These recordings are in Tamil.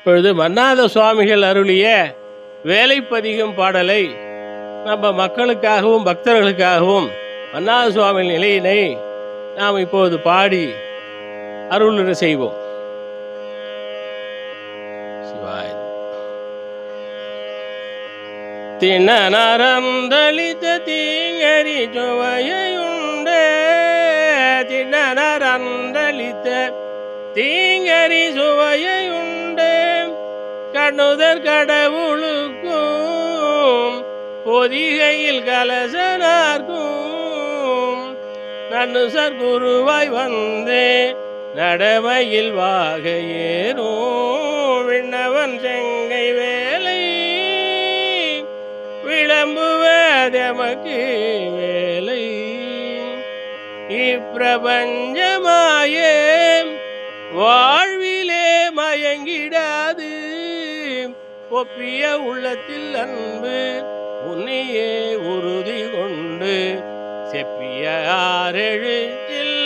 இப்பொழுது மன்னாத சுவாமிகள் அருளிய வேலைப்பதிகம் பாடலை நம்ம மக்களுக்காகவும் பக்தர்களுக்காகவும் மன்னாத சுவாமி நிலையினை நாம் இப்போது பாடி அருளுரை செய்வோம். சிவாய திணநரந்தளித்த தீங்கரி சுவையுண்டே. திணநரந்தளித்த தீங்கரி சு கண்ணுதற் கடவுளுக்கும் பொதிகையில் கலசனார்க்கும். நன்னு சர்க்குருவாய் வந்து நடமையில் வாக விண்ணவன் செங்கை வேலை. விளம்புவதெமக்கு வேலை. இப்பிரபஞ்சமாயே வாழ்விலே மயங்கிடாது. ஒப்பிய உள்ளத்தில் அன்பு உன்னையே உறுதி கொண்டு செப்பிய ஆறெழுத்தில்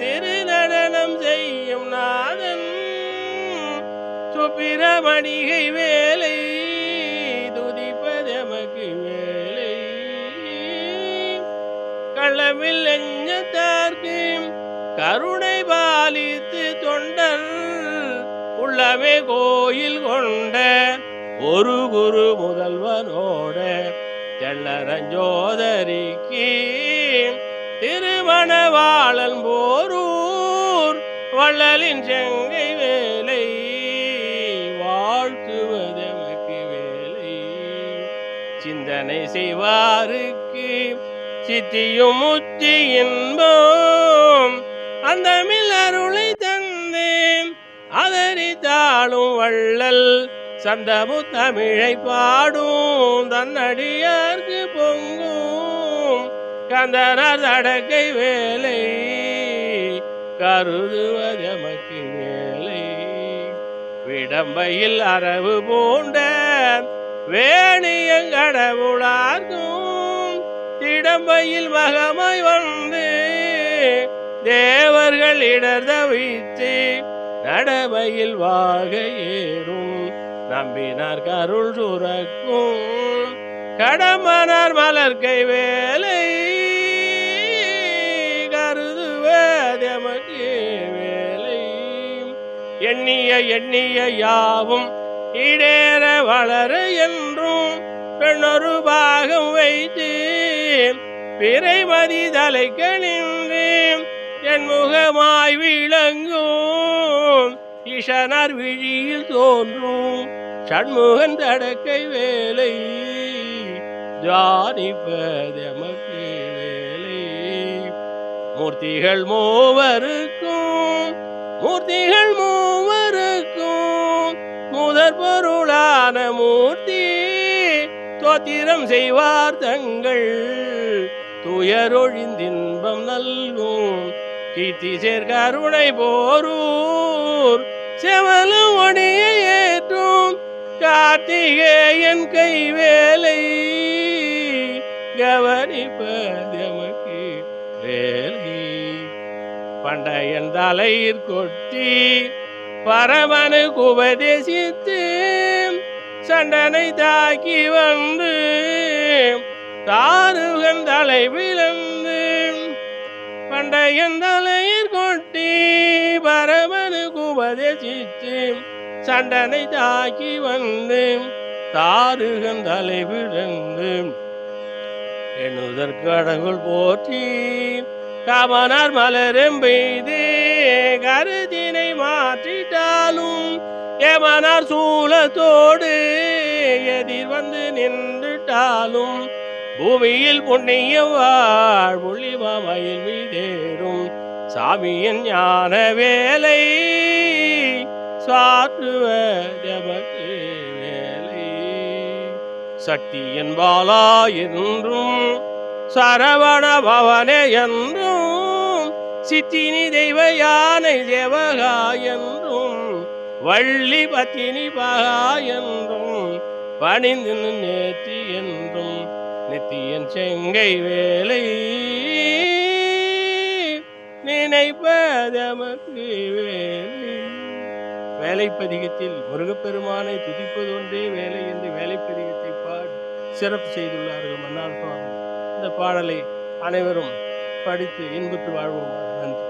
திருநடனம் செய்யும் நாதன் சுப்பிரமணிகை வேலை துதிப்பதமக்கு வேலை. களமில் எஞ்சத்தார்க்கு கருணை பாலித்து தொண்டர் உள்ளமே கோயில் கொண்ட ஒரு குரு முதல்வனோட தெள்ளரஞ்சோதரிக்கு திருமணவாளன் போரூர் வள்ளலின் செங்கை வேலை வாழ்த்துவதற்கு வேலை. சிந்தனை செய்வாருக்கு சித்தியும் முத்தி இன்பம். அந்த மில்லருளை தந்தேன் அதரித்தாளும் வள்ள சந்தமு தமிழை பாடும் தன்னடியார்க்கு பொங்கும். கந்தனார் தடக்கை வேலை கருதுவதமக்கு வேலை விடம்பையில் அரவு பூண்ட வேணியங்கடவுளார்க்கும் திடம்பையில் மகமாய் வந்து தேவர்கள் இடர் தவித்து நடமையில் வாக ஏறும். நம்பினார் கருள் சுரக்கும் கடமனார் மலர்கை வேலை கருதுவதெமக்கு வேலை. எண்ணிய எண்ணிய யாவும் இடேற வளர என்றும் பெண்ணொரு பாகம் வைத்து பிறைமதி தலை கணிந்து என் முகமாய் விளங்கும் ஈசனார் விழியில் தோன்றும் சண்முகன் தடக்கை வேலை ஜானிப்பதமக்கு வேலை. மூர்த்திகள் மூவருக்கும் மூர்த்திகள் மூவருக்கும் முதற் பொருளான மூர்த்தி தோத்திரம் செய்வார் தங்கள். துயரொழிந்தின்பம் நல்கும் கீர்த்தி சேர்கருணை போரூர் செவலும் ஒடிய ஏற்றும் கார்த்திகேயன் கை வேலை கவனிப்பதெமக்கு வேலை பண்டையன் தலையிற் கொட்டி பரமனுக்கு உபதேசித்து சண்டனை தாக்கி வந்து தாருகன் தலை விழந்து பண்டையன் தலையிற் கொட்டி உபதேசித்து சண்டனை தாக்கி வந்து தாருகன் தலைவிழந்து எண்ணுதற்கு அடங்குள் போற்றி காமனார் மலரும் பெய்து கருதினை மாற்றிட்டாலும் ஏமனார் சூலத்தோடு எதிர் வந்து நின்றுட்டாலும் பூமியில் புண்ணிய வாழ் புள்ளிமாமையில் மீதேறும் சாமியின் ஞான வேலை சாற்றுவதெமக்கு வேலை சக்தியின் பாலா என்றும் சரவண பவனே என்றும் சித்தினி தெய்வ யானை தேவகா என்றும் வள்ளி பத்தினி பகா என்றும் பணிந்து நேத்தி என்றும் நித்தியன் செங்கை வேலை. நினைப்பதமக்கு வேலை. வேலைப்பதிகத்தில் முருகப்பெருமானை துதிப்பது ஒன்றே வேலை என்று வேலைப்பதிகத்தை பாடி சிறப்பு செய்துள்ளார்கள் மன்னார் சுவாமி. இந்த பாடலை அனைவரும் படித்து இன்புற்று வாழ்வோம் நன்றி.